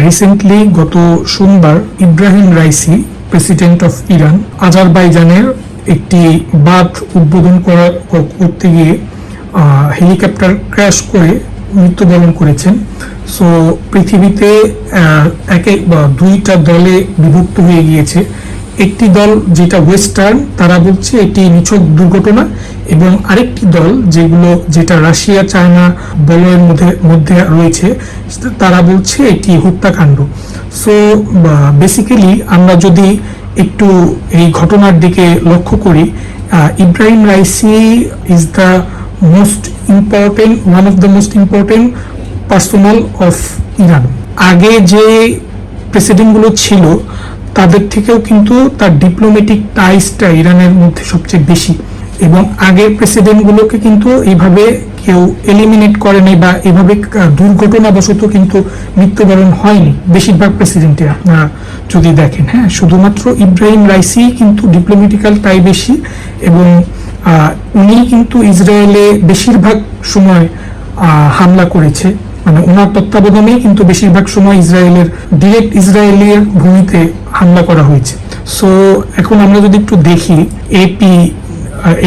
Recently গত সোমবার, Ebrahim Raisi president of Iran আজারবাইজানের একটি বাঁধ উদ্বোধন করা করতে গিয়ে হেলিকপ্টার ক্র্যাশ করে মৃত্যুবরণ করেছেন। সো পৃথিবীতে একে বা দুইটা দলে বিভক্ত হয়ে গিয়েছে। একটি দল যেটা ওয়েস্টার্ন, তারা বলছে এটি নিছক দুর্ঘটনা এবং আরেকটি দল যেগুলো যেটা রাশিয়া, চায়না বলয়ের মধ্যে মধ্যে রয়েছে, তারা বলছে এটি হত্যাকাণ্ড। সো বেসিক্যালি আমরা যদি একটু এই ঘটনার দিকে লক্ষ্য করি Ebrahim Raisi is the most important one of the most important personal of Iran আগে যে প্রেসিডেন্টগুলো ছিল তাদের থেকেও কিন্তু তার ডিপ্লোম্যাটিক টাইসটা ইরানের মধ্যে সবচেয়ে বেশি। এবং আগের প্রেসিডেন্টগুলোকে কিন্তু এইভাবে কেউ এলিমিনেট করেনি বা এভাবে দুর্ঘটনাবশত কিন্তু মৃত্যুবরণ হয়নি বেশিরভাগ প্রেসিডেন্টে আপনারা যদি দেখেন হ্যাঁ শুধুমাত্র ইব্রাহিম রাইসি কিন্তু ডিপ্লোম্যাটিক্যাল টাই বেশি এবং উনি কিন্তু ইসরায়েলে বেশিরভাগ সময় হামলা করেছে। মানে ওনার তত্ত্বাবধানেই কিন্তু বেশিরভাগ সময় ইসরায়েলের ডিরেক্ট ইসরায়েলের ভূমিতে হামলা করা হয়েছে। সো এখন আমরা যদি একটু দেখি এপি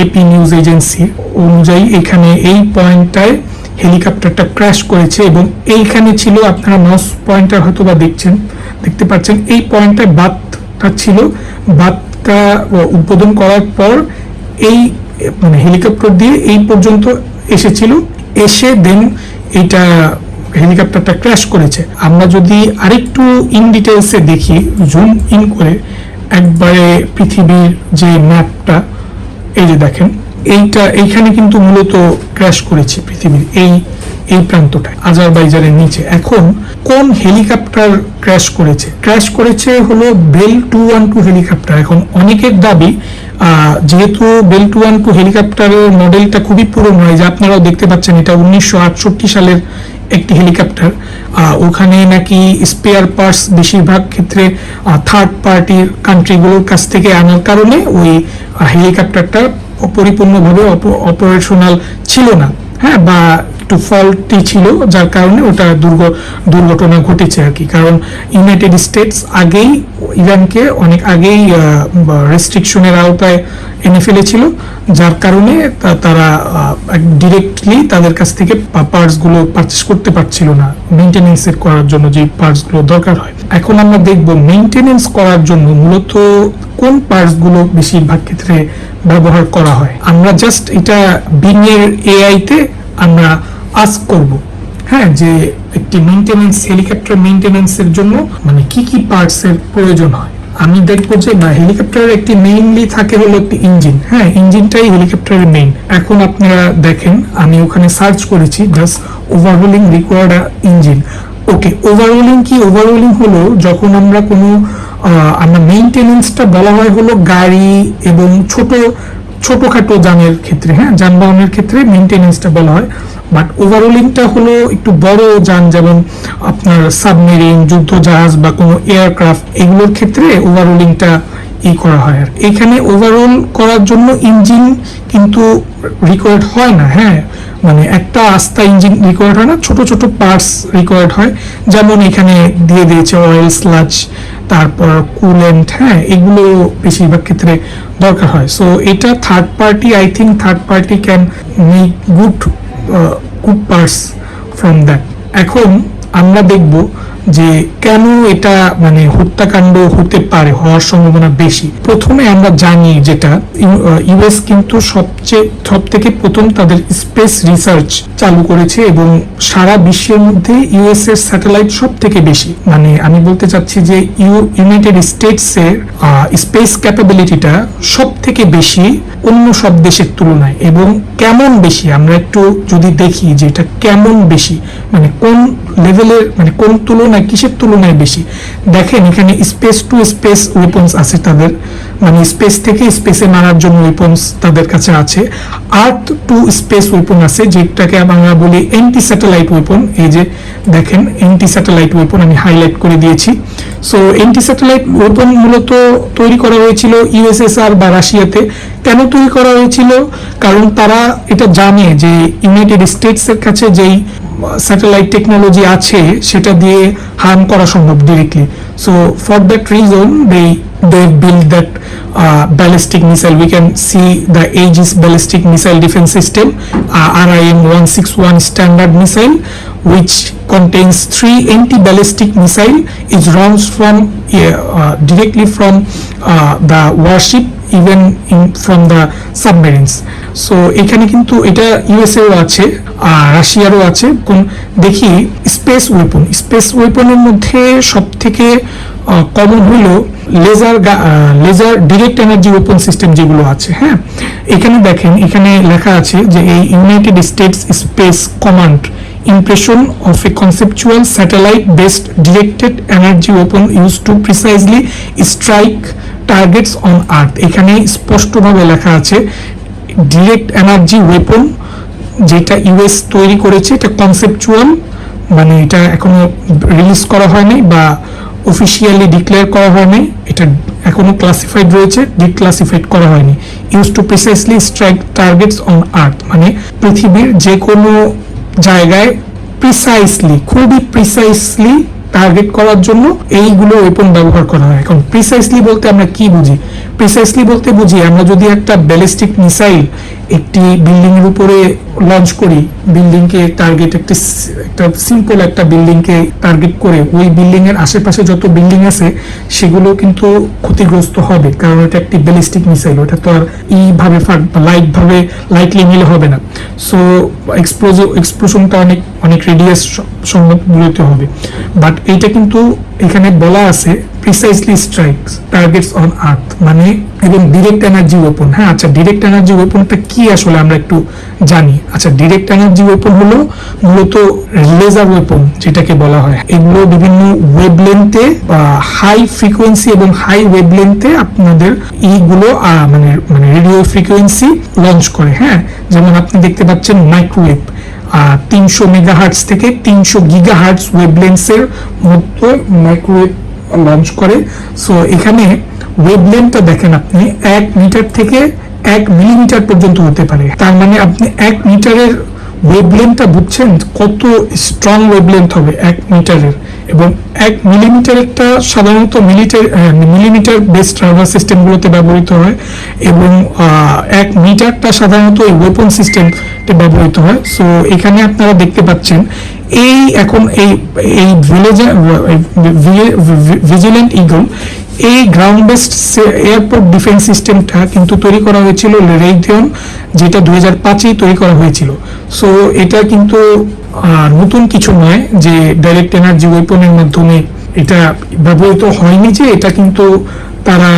এপি নিউজ এজেন্সি অনুযায়ী এখানে এই পয়েন্টটায় হেলিকপ্টারটা ক্র্যাশ করেছে এবং এইখানে ছিল আপনারা মাউস পয়েন্টার হয়তো বা দেখছেন, দেখতে পাচ্ছেন, এই পয়েন্টটায় বাতটা ছিল। বাতটা উদ্বোধন করার পর এই মানে হেলিকপ্টার দিয়ে এই পর্যন্ত এসেছিল। এসে দেন এটা হেলিকপ্টারটা ক্র্যাশ করেছে। আমরা যদি আরেকটু ইন ডিটেলসে দেখি জুম ইন করে, একবারে পৃথিবীর যে ম্যাপটা এই যে দেখেন, এইটা, এইখানে কিন্তু মূলত ক্র্যাশ করেছে পৃথিবীর এই এই প্রান্তটায়, আজারবাইজানের নিচে। এখন কোন হেলিকপ্টার ক্র্যাশ করেছে? ক্র্যাশ করেছে হলো Bell two one two helicopter. এখন অনেকের দাবি যেহেতু বেল টু ওয়ান টু হেলিকপ্টারের মডেলটা খুবই পুরনো হয় যে আপনারাও দেখতে পাচ্ছেন, এটা উনিশশো আটষট্টি সালের একটি হেলিকপ্টার ওখানে নাকি স্পেয়ার পার্টস বেশিরভাগ ক্ষেত্রে থার্ড পার্টির কান্ট্রিগুলোর কাছ থেকে আনার কারণে ওই হেলিকপ্টারটা পরিপূর্ণভাবে অপারেশনাল ছিল না হ্যাঁ বা একটু ফল্টি ছিল, যার কারণে ওটা দুর্গ, দুর্ঘটনা ঘটেছে আর কি। কারণ ইউনাইটেড স্টেটস আগেই, ইরানকে অনেক আগেই রেস্ট্রিকশনের আওতায় এনে ফেলেছিল, যার কারণে তারা ডিরেক্টলি তাদের কাছ থেকে পার্টসগুলো পারচেস করতে পারছিল না। মেনটেনেন্স এর করার জন্য যে পার্টসগুলো দরকার হয়। এখন আমরা দেখব মেনটেনেন্স করার জন্য মূলত কোন পার্টসগুলো বেশিরভাগ ক্ষেত্রে ব্যবহার করা হয়। আমরা জাস্ট এটা বিং এর এআই তে আমরা আস্ক করব হ্যাঁ যে একটি মেনটেনেন্স হেলিকপ্টার মেনটেনেন্স এর জন্য মানে কি কি পার্টস এর প্রয়োজন হয়। আমি দেখব যে, না, হেলিকপ্টারের একটি মেইনলি থাকে হলো একটি ইঞ্জিন হ্যাঁ ইঞ্জিনটাই হেলিকপ্টারের মেইন এখন আপনারা দেখেন, আমি ওখানে সার্চ করেছি just overhauling required engine okay overhauling কি? ওভারহোলিং হলো যখন আমরা কোনো আমরা মেইনটেনেন্সটা বলা হয় হলো গাড়ি এবং ছোট, ছোটখাটো যানের ক্ষেত্রে হ্যাঁ যানবাহনের ক্ষেত্রে মেনটেনেন্সটা বলা হয়। বাট ওভারঅলিংটা হলো একটু বড় যান, যেমন আপনার সাবমেরিন যুদ্ধ জাহাজ বা কোনো এয়ারক্রাফট এগুলোর ক্ষেত্রে ওভারঅলিংটা ই করা হয় আর এখানে ওভারঅল করার জন্য ইঞ্জিন কিন্তু রিকোয়ার্ড হয় না হ্যাঁ। মানে একটা আস্তা ইঞ্জিন রিকোয়ার্ড হয় না, ছোট ছোট পার্টস রিকোয়ার্ড হয়। যেমন এখানে দিয়ে দিয়েছে অয়েল স্লাচ তারপর কুলেন্ট হ্যাঁ এগুলো বেশিরভাগ ক্ষেত্রে দরকার হয়। সো এটা third party I think third party can make good good parts from that এখন আমরা দেখব যে কেন এটা মানে হত্যাকাণ্ড হতে পারে হওয়ার সম্ভাবনা বেশি? প্রথমে আমরা জানি যেটা ইউএস কিন্তু সবচেয়ে সব থেকে প্রথম তাদের স্পেস রিসার্চ চালু করেছে এবং সারা বিশ্বের মধ্যে ইউএস এর স্যাটেলাইট সব থেকে বেশি। মানে আমি বলতে চাচ্ছি যে ইউনাইটেড স্টেটস এর স্পেস ক্যাপাবিলিটিটা সব থেকে বেশি অন্য সব দেশের তুলনায় এবং কেমন বেশি? আমরা একটু যদি দেখি যে এটা কেমন বেশি মানে কোন লেভেলের মানে কোন তুলনায়, কিসের তুলনায় বেশি? দেখেন, এখানে স্পেস টু স্পেস ওয়েপন্স আছে তাদের। মানে স্পেস থেকে স্পেসে মারার জন্য ওয়েপন্স তাদের কাছে আছে। আর্থ টু স্পেস ওয়েপন আছে, যেটাকে আমরা বলি এন্টি স্যাটেলাইট ওয়েপন এই যে, দেখেন এন্টি স্যাটেলাইট ওয়েপন আমি হাইলাইট করে দিয়েছি। সো এন্টি স্যাটেলাইট ওয়েপন মূলত তৈরি করা হয়েছিল ইউএসএসআর বা রাশিয়াতে। কেন তৈরি করা হয়েছিল? কারণ তারা এটা জানে যে ইউনাইটেড স্টেটস এর কাছে যেই স্যাটেলাইট টেকনোলজি আছে সেটা দিয়ে হার্ম করা সম্ভব directly so for that reason they they build that ballistic missile we can see the Aegis ballistic missile defence system RIM 161 standard missile which contains three anti-ballistic missile is launched from uh, uh, directly from uh, the warship in, from the submarines. So, এখানে কিন্তু এটা ইউএসএও আছে, আর রাশিয়ারও আছে। কোন দেখি space weapon space ওয়েপনের মধ্যে সব থেকে কমন হলো laser laser direct energy open system যেগুলো আছে হ্যাঁ? এখানে দেখেন, এখানে লেখা আছে যে এই United States space command impression of a conceptual satellite based directed energy weapon used to precisely strike targets on earth. এখানে স্পষ্টভাবে লেখা আছে ডিরেক্ট এনার্জি ওয়েপন যেটা ইউএস তৈরি করেছে, এটা কনসেপচুয়াল মানে এটা এখনও রিলিজ করা হয়নি বা অফিসিয়ালি ডিক্লেয়ার করা হয়নি, এটা এখনও ক্লাসিফাইড রয়েছে ডিক্লাসিফাইড করা হয়নি। Use to precisely strike targets on earth মানে পৃথিবীর যে কোনো জায়গায় প্রিসাইসলি খুবই প্রিসাইসলি টার্গেট করার জন্য এইগুলো ওয়েপন ব্যবহার করা হয়। এখন প্রিসাইসলি বলতে আমরা কি বুঝি? প্রিসাইসলি বলতে বুঝি আমরা যদি একটা ব্যালিস্টিক মিসাইল একটি বিল্ডিং এর উপরে লঞ্চ করি বিল্ডিং কে টার্গেট একটি একটা সিম্পল একটা বিল্ডিং কে টার্গেট করে, ওই বিল্ডিং এর আশেপাশে যত বিল্ডিং আছে, সেগুলো কিন্তু ক্ষতিগ্রস্ত হবে, কারণ এটা একটি ব্যালিস্টিক মিসাইল ওটা তো আর ই ভাবে লাইট ভাবে লাইটলি মিলে হবে না। সো এক্সপ্লোজিভ এক্সপ্লোশনটা অনেক অনেক রেডিয়াস সম্মত হবে। বাট এইটা কিন্তু এখানে বলা আছে precisely strikes targets on earth মানে এবং ডিরেক্ট এনার্জি ওয়েপন হ্যাঁ আচ্ছা ডিরেক্ট এনার্জি ওয়েপনটা কি আসলে আমরা একটু জানি। আচ্ছা ডিরেক্ট এনার্জি ওয়েপন হলো মূলত লেজার ওয়েপন যেটাকে বলা হয়। এগুলো বিভিন্ন ওয়েবলেন্থে হাই ফ্রিকোয়েন্সি এবং হাই ওয়েবলেন্থে আপনাদের এইগুলো আহ, মানে মানে রেডিও ফ্রিকোয়েন্সি লঞ্চ করে হ্যাঁ? যেমন আপনি দেখতে পাচ্ছেন মাইক্রোওয়েভ তিনশো মেগাহার্টস থেকে তিনশো গিগাহার্টস ওয়েবলেন্সের মধ্যে মাইক্রোওয়েভ লঞ্চ করে। সো এখানে ওয়েবলেন্থটা দেখেন আপনি এক মিটার থেকে এক মিলিমিটার পর্যন্ত হতে পারে তার মানে আপনি এক মিটারের ওয়েবলেন্থটা বুঝছেন কত স্ট্রং ওয়েবলেন্থ হবে এক মিটারের এবং এক মিলিমিটারেরটা সাধারণত মিলিটার মিলিমিটার বেস ট্রাভার সিস্টেমগুলোতে ব্যবহৃত হয় এবং এক মিটারটা সাধারণত এই ওয়েপন সিস্টেমতে ব্যবহৃত হয় সো এখানে আপনারা দেখতে পাচ্ছেন এই এখন এই এই ভিলেজে ভিজিল্যান্ট ইগল এই গ্রাউন্ড বেসড এয়ারপোর্ট ডিফেন্স সিস্টেমটা কিন্তু তৈরি করা হয়েছিল রেইথিয়ন যেটা দুই হাজার পাঁচেই তৈরি করা হয়েছিল। সো এটা কিন্তু নতুন কিছু নয় যে ডাইরেক্ট এনার্জি ওয়েপনের মাধ্যমে এটা ব্যবহৃত হয়নি যে এটা কিন্তু তারা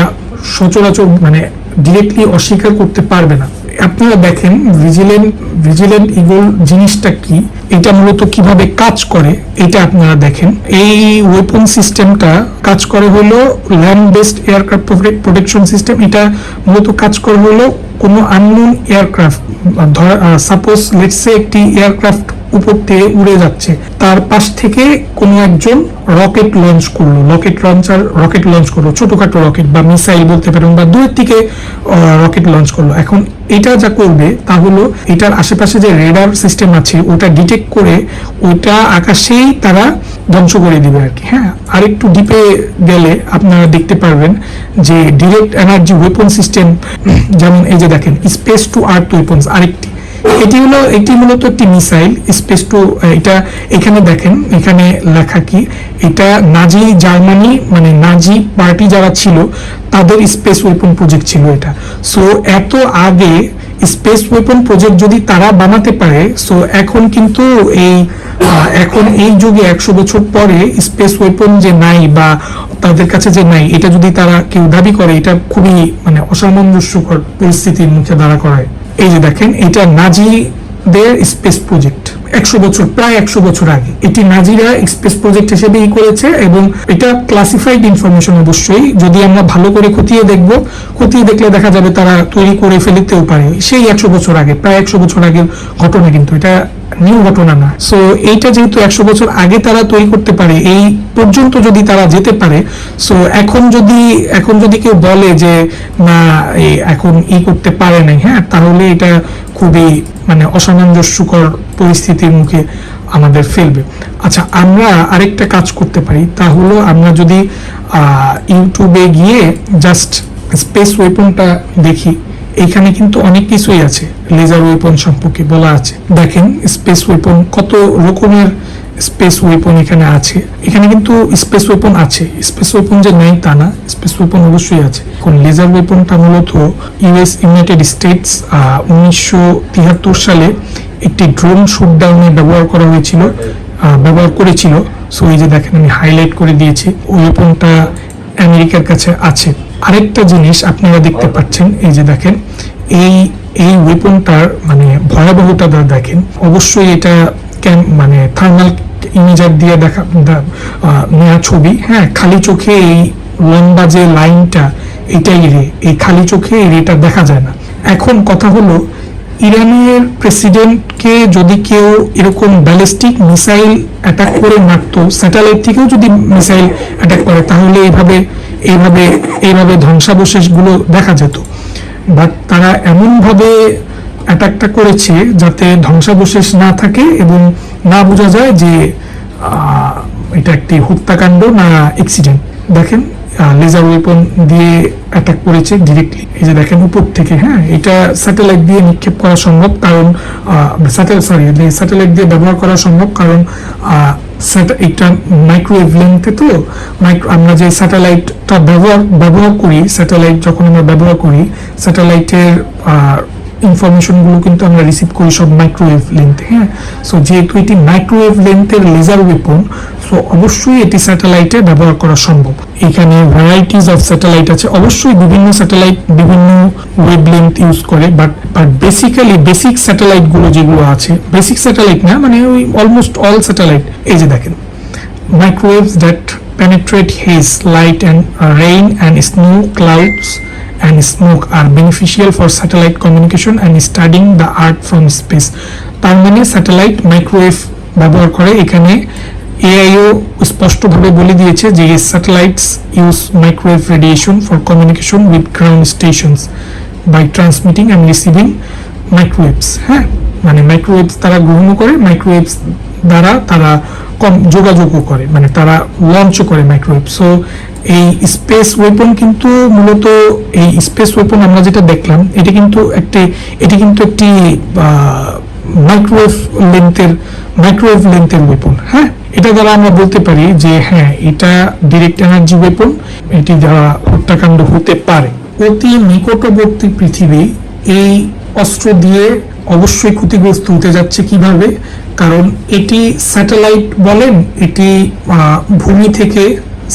সচরাচর মানে ডিরেক্টলি অস্বীকার করতে পারবে না। আপনারা দেখেন ভিজিলেন্ট ভিজিলেন্ট ইগল জিনিসটা কি? এটা মূলত কীভাবে কাজ করে, এটা আপনারা দেখেন। এই ওয়েপন সিস্টেমটা কাজ করে হলো land based aircraft protection system এটা মূলত কাজ করে হলো কোনো unknown aircraft suppose let's say একটি এয়ারক্রাফট উপর থেকে উড়ে যাচ্ছে। তার পাশ থেকে কোনো একজন রকেট লঞ্চ করল। রকেট লঞ্চার রকেট লঞ্চ করল, ছোটখাটো রকেট বা মিসাইল বলতে পারেন বা দূরের থেকে রকেট লঞ্চ করল। এখন এটা যা করবে তা হলো এটার আশেপাশে যে রেডার সিস্টেম আছে, ওটা ডিটেক্ট করে ওটা আকাশেই তারা ধ্বংস করে দিবে আর কি। হ্যাঁ আরেকটু ডিপে গেলে আপনারা দেখতে পারবেন যে ডিরেক্ট এনার্জি ওয়েপন সিস্টেম যেমন এই যে দেখেন স্পেস টু আর্থ ওয়েপন্স আরেকটি। এটি হলো, এটি মূলত একটি মিসাইল, স্পেস টু, এটা এখানে দেখেন, এখানে লেখা কি, এটা নাজি জার্মানি মানে নাজি পার্টি যারা ছিল, তাদের স্পেস ওয়েপন প্রজেক্ট ছিল এটা। সো, এত আগে স্পেস ওয়েপন প্রজেক্ট যদি তারা বানাতে পারে, সো এখন কিন্তু এই এখন এই যুগে একশো বছর পরে স্পেস ওয়েপন যে নাই বা তাদের কাছে যে নাই, এটা যদি তারা কেউ দাবি করে, এটা খুবই মানে অসামঞ্জস্যকর পরিস্থিতির মুখে দাঁড়া করায়। এই যে দেখেন, এটা নাজিদের স্পেস প্রজেক্ট একশো বছর, প্রায় একশো বছর আগে। এটি নাজিরা স্পেস প্রজেক্ট হিসেবে ই করেছে এবং এটা ক্লাসিফাইড ইনফরমেশন অবশ্যই। যদি আমরা ভালো করে খতিয়ে দেখব, খতিয়ে দেখলে দেখা যাবে তারা তৈরি করে ফেলতেও পারে। সেই একশো বছর আগে, প্রায় একশো বছর আগের ঘটনা কিন্তু এটা নিউ ঘটনা না। সো এইটা যেহেতু একশো বছর আগে তারা তৈরি করতে পারে, এই পর্যন্ত যদি তারা যেতে পারে সো এখন যদি এখন যদি কেউ বলে যে, না এখন ই করতে পারে নাই হ্যাঁ তাহলে এটা খুবই মানে অসামঞ্জস্যকর পরিস্থিতির মুখে আমাদের ফেলবে। আচ্ছা আমরা আরেকটা কাজ করতে পারি, তা হলো আমরা যদি ইউটিউবে গিয়ে জাস্ট স্পেস ওয়েপনটা দেখি। এখানে কিন্তু অনেক কিছুই আছে। লেজার ওয়েপন সম্পর্কে বলা আছে। দেখেন স্পেস ওয়েপন কত রকমের স্পেস ওয়েপন এখানে আছে। এখানে কিন্তু স্পেস ওয়েপন আছে। স্পেস ওয়েপন যে নেই তা না স্পেস ওয়েপন অবশ্যই আছে। এখন লেজার ওয়েপনটা মূলত ইউএস ইউনাইটেড স্টেটস উনিশশো তিয়াত্তর সালে একটি ড্রোন শুটডাউনে ব্যবহার করা হয়েছিল ব্যবহার করেছিল। সো এই যে দেখেন আমি হাইলাইট করে দিয়েছি। ওয়েপনটা আমেরিকার কাছে আছে। আরেকটা জিনিস আপনারা দেখতে পাচ্ছেন এই যে দেখেন এই এই ওয়েপনটার মানে ভয়াবহতা দেখেন অবশ্যই এটা মানে থার্মাল ইমেজার দিয়ে দেখা নেওয়া ছবি। হ্যাঁ খালি চোখে এই লম্বা যে লাইনটা এটাই রে এই খালি চোখে এই রেটা দেখা যায় না। এখন কথা হলো ইরানের প্রেসিডেন্টকে যদি কেউ এরকম ব্যালিস্টিক মিসাইল অ্যাটাক করে মারতো, স্যাটেলাইট থেকেও যদি মিসাইল অ্যাটাক করে, তাহলে এইভাবে এইভাবে এইভাবে ধ্বংসাবশেষগুলো দেখা যেত। বাট তারা এমনভাবে অ্যাটাকটা করেছে যাতে ধ্বংসাবশেষ না থাকে এবং না বোঝা যায় যে এটা একটি হত্যাকাণ্ড না অ্যাক্সিডেন্ট। দেখেন লেজার ওয়েপন দিয়ে অ্যাটাক করেছে ডিরেক্টলি এই যে দেখেন উপর থেকে হ্যাঁ এটা স্যাটেলাইট দিয়ে নিক্ষেপ করা সম্ভব, কারণ স্যাটেলাইট সরি স্যাটেলাইট দিয়ে ব্যবহার করা সম্ভব, কারণ এটা মাইক্রোওয়েভ লেন্থে তো মাইক্রো আমরা যে স্যাটেলাইটটা ব্যবহার ব্যবহার করি স্যাটেলাইট যখন আমরা ব্যবহার করি স্যাটেলাইটের ইনফরমেশনগুলো কিন্তু আমরা রিসিভ করি সব মাইক্রোওয়েভ লেন্থে হ্যাঁ? সো যেহেতু এটি মাইক্রোওয়েভ লেন্থের লেজার ওয়েপন সো অবশ্যই এটি স্যাটেলাইটে ব্যবহার করা সম্ভব। এখানে ভ্যারাইটিস অফ স্যাটেলাইট আছে। অবশ্যই বিভিন্ন স্যাটেলাইট বিভিন্ন ওয়েভ লেন্থ ইউজ করে বাট বাট বেসিক্যালি বেসিক স্যাটেলাইটগুলো যেগুলো আছে বেসিক স্যাটেলাইট না মানে ওই অলমোস্ট অল স্যাটেলাইট এই যে দেখেন। Microwaves that penetrate haze, light and rain and snow clouds and smoke are beneficial for satellite communication and studying the earth from space. তার মানে স্যাটেলাইট মাইক্রোওয়েভ ব্যবহার করে এখানে এআইও স্পষ্টভাবে বলে দিয়েছে যে satellites use microwave radiation for communication with ground stations by transmitting and receiving microwaves হ্যাঁ? মানে মাইক্রোওয়েভস তারা গ্রহণ করে মাইক্রোওয়েভস দ্বারা তারা কম যোগাযোগও করে মানে তারা লঞ্চও করে মাইক্রোওয়েভ সো এই স্পেস ওয়েপন কিন্তু মূলত এই স্পেস ওয়েপন আমরা যেটা দেখলাম, এটা কিন্তু একটি, এটি কিন্তু একটি মাইক্রোওয়েভ লেন্থের মাইক্রোওয়েভ লেন্থের ওয়েপন হ্যাঁ? এটা দ্বারা আমরা বলতে পারি যে হ্যাঁ এটা ডিরেক্ট এনার্জি ওয়েপন এটি দ্বারা হত্যাকাণ্ড হতে পারে। অতি নিকটবর্তী পৃথিবী এই অস্ত্র দিয়ে অবশ্যই ক্ষতিগ্রস্ত হতে যাচ্ছে কীভাবে? কারণ এটি স্যাটেলাইট বলেন, এটি ভূমি থেকে,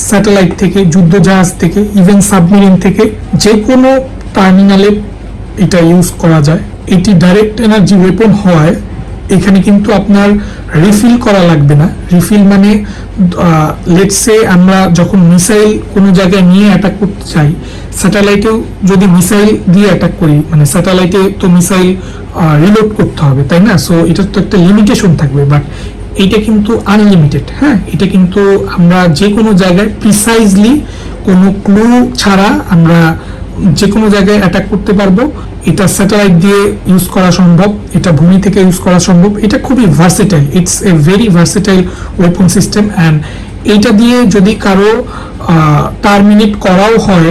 স্যাটেলাইট থেকে, যুদ্ধজাহাজ থেকে ইভেন সাবমেরিন থেকে যে কোনো টার্মিনালে এটা ইউজ করা যায়। এটি ডাইরেক্ট এনার্জি ওয়েপন হওয়ায় এখানে কিন্তু আপনার রিফিল করা লাগবে না। রিফিল মানে লেটসে আমরা যখন মিসাইল কোনো জায়গায় নিয়ে অ্যাটাক করতে চাই স্যাটেলাইটেও যদি মিসাইল দিয়ে অ্যাটাক করি মানে স্যাটেলাইটে তো মিসাইল রিলোড করতে হবে, তাই না? সো এটার তো একটা লিমিটেশন থাকবে বাট এটা কিন্তু আনলিমিটেড হ্যাঁ? এটা কিন্তু আমরা যে কোনো জায়গায় প্রিসাইজলি কোনো ক্লু ছাড়া আমরা যে কোনো জায়গায় অ্যাটাক করতে পারব। এটা স্যাটেলাইট দিয়ে ইউজ করা সম্ভব, এটা ভূমি থেকে ইউজ করা সম্ভব, এটা খুবই versatile it's a very versatile weapon system and এইটা দিয়ে যদি কারও টার্মিনেট করাও হয়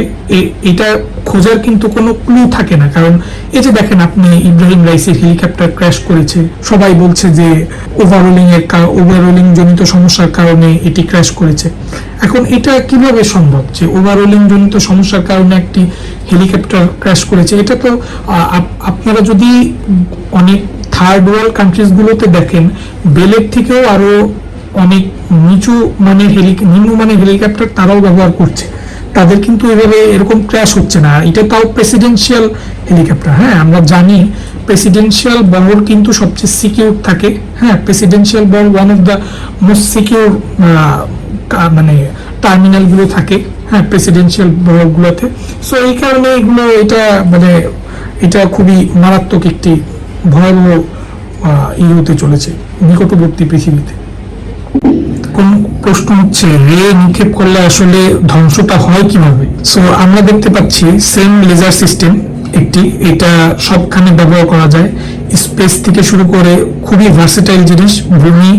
এটা খোঁজার কিন্তু কোনো ক্লু থাকে না। কারণ এই যে দেখেন আপনি ইব্রাহিম রাইসের হেলিকপ্টার ক্র্যাশ করেছে, সবাই বলছে যে ওভারওলিং এর ওভারওলিং জনিত সমস্যার কারণে এটি ক্র্যাশ করেছে। এখন এটা কীভাবে সম্ভব যে ওভারওলিং জনিত সমস্যার কারণে একটি হেলিকপ্টার ক্র্যাশ করেছে? এটা তো আপনারা যদি অনেক থার্ড ওয়ার্ল্ড কান্ট্রিজগুলোতে দেখেন বেলের থেকেও আরও অনেক নিচু মানের হেলি নিম্ন মানের হেলিকপ্টার তারাও ব্যবহার করছে। তাদের কিন্তু এভাবে এরকম ক্র্যাশ হচ্ছে না। এটা তাও প্রেসিডেন্সিয়াল হেলিকপ্টার হ্যাঁ? আমরা জানি প্রেসিডেন্সিয়াল বহর কিন্তু সবচেয়ে সিকিউর থাকে হ্যাঁ? প্রেসিডেন্সিয়াল বহর one of the most secure মানে টার্মিনালগুলো থাকে হ্যাঁ? প্রেসিডেন্সিয়াল বহরগুলোতে সো এই কারণে এগুলো এটা মানে এটা খুবই মারাত্মক একটি ভয়াবহ আহ, ই হতে চলেছে নিকটবর্তী পৃথিবীতে। কোন প্রশ্ন হচ্ছে রে নিক্ষেপ করলে আসলে ধ্বংসটা হয় কীভাবে? সো আমরা দেখতে পাচ্ছি সেম লেজার সিস্টেম একটি, এটা সবখানে ব্যবহার করা যায়। স্পেস থেকে শুরু করে খুবই ভার্সেটাইল জিনিস, ভূমি,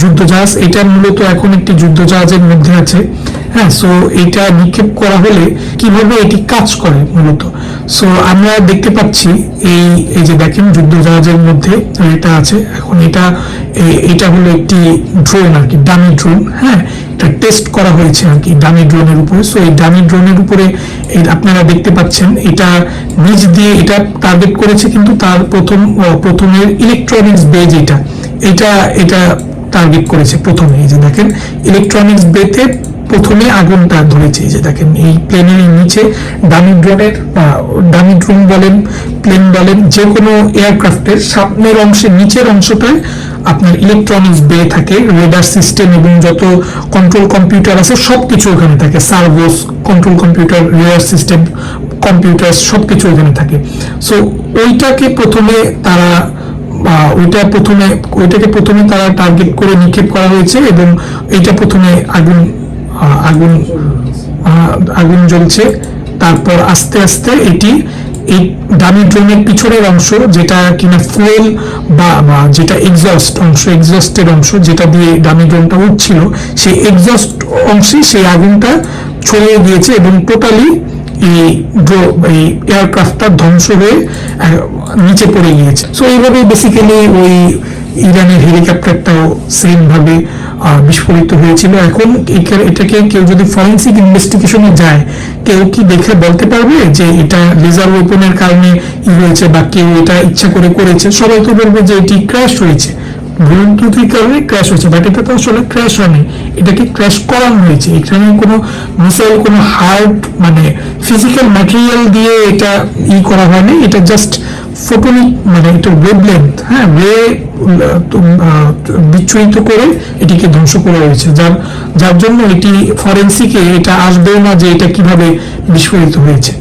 যুদ্ধজাহাজ এটা মূলত এখন একটি যুদ্ধজাহাজের মধ্যে আছে। হ্যাঁ সো এটা নিক্ষেপ করা হলে কীভাবে এটি কাজ করে মূলত? সো আমরা দেখতে পাচ্ছি এই এই যে দেখেন যুদ্ধজাহাজের মধ্যে এটা আছে। এখন এটা এটা হলো একটি ড্রোন আর কি ডামি ড্রোন হ্যাঁ? এটা টেস্ট করা হয়েছে আর কি ডামি ড্রোনের উপরে। সো এই ডামি ড্রোনের উপরে আপনারা দেখতে পাচ্ছেন, এটা নিচ দিয়ে এটা টার্গেট করেছে কিন্তু তার প্রথম প্রথমের ইলেকট্রনিক্স বেজ এটা এটা এটা টার্গেট করেছে প্রথমে। এই যে দেখেন ইলেকট্রনিক্স বেতে প্রথমে আগুনটা ধরেছে, যে দেখেন এই প্লেনের নিচে ডামি ড্রোনের ডামি ড্রোন বলেন প্লেন বলেন, যে কোনো এয়ারক্রাফটের সামনের অংশের নিচের অংশটায় আপনার ইলেকট্রনিক্স বে থাকে রেডার সিস্টেম এবং যত কন্ট্রোল কম্পিউটার আছে সবকিছু ওখানে থাকে servos control computer radar system computer সবকিছু ওখানে থাকে। সো ওইটাকে প্রথমে তারা ওইটা প্রথমে, ওইটাকে প্রথমে তারা টার্গেট করে নিক্ষেপ করা হয়েছে এবং এইটা প্রথমে আগুন আগুন আগুন জ্বলছে। তারপর আস্তে আস্তে এটি, এই ডামি ড্রোনের পিছনের অংশ, যেটা কিনা ফুয়েল বা যেটা এক্সস্ট অংশ এক্সস্টের অংশ, যেটা দিয়ে ডামি ড্রোনটা উঠছিল, সেই এক্সস্ট অংশে সেই আগুনটা ছড়িয়ে গিয়েছে এবং টোটালি এই ড্রো- এই এয়ারক্রাফটটা ধ্বংস হয়ে নিচে পড়ে গিয়েছে। সো এইভাবে বেসিক্যালি ওই ইরানের হেলিকপ্টারটাও সেম ভাবে বিস্ফোরিত হয়েছিল। এখন এটাকে কেউ যদি ফরেন্সিক ইনভেস্টিগেশনে যায়, কেউ কি দেখে বলতে পারবে যে এটা লেজার ওয়েপনের কারণে ই হয়েছে বা কেউ এটা ইচ্ছা করে করেছে? সবাই তো বলবে যে এটি ক্র্যাশ হয়েছে। ভুলত্রুটির কারণে ক্র্যাশ হয়েছে? বাট এটা তো আসলে ক্র্যাশ হয়নি। এটাকে ক্র্যাশ করানো হয়েছে। এখানে কোনো মিসাইল, কোনো হার্ড মানে ফিজিক্যাল ম্যাটেরিয়াল দিয়ে এটা ই করা হয়নি। এটা জাস্ট ফোটনিক মানে একটু ওয়েভলেন্থ হ্যাঁ ওয়ে বিচ্ছুরিত করে এটিকে ধ্বংস করা হয়েছে। যার যার জন্য এটি ফরেন্সিকে এটা আসবেও না যে এটা কীভাবে বিস্ফোরিত হয়েছে।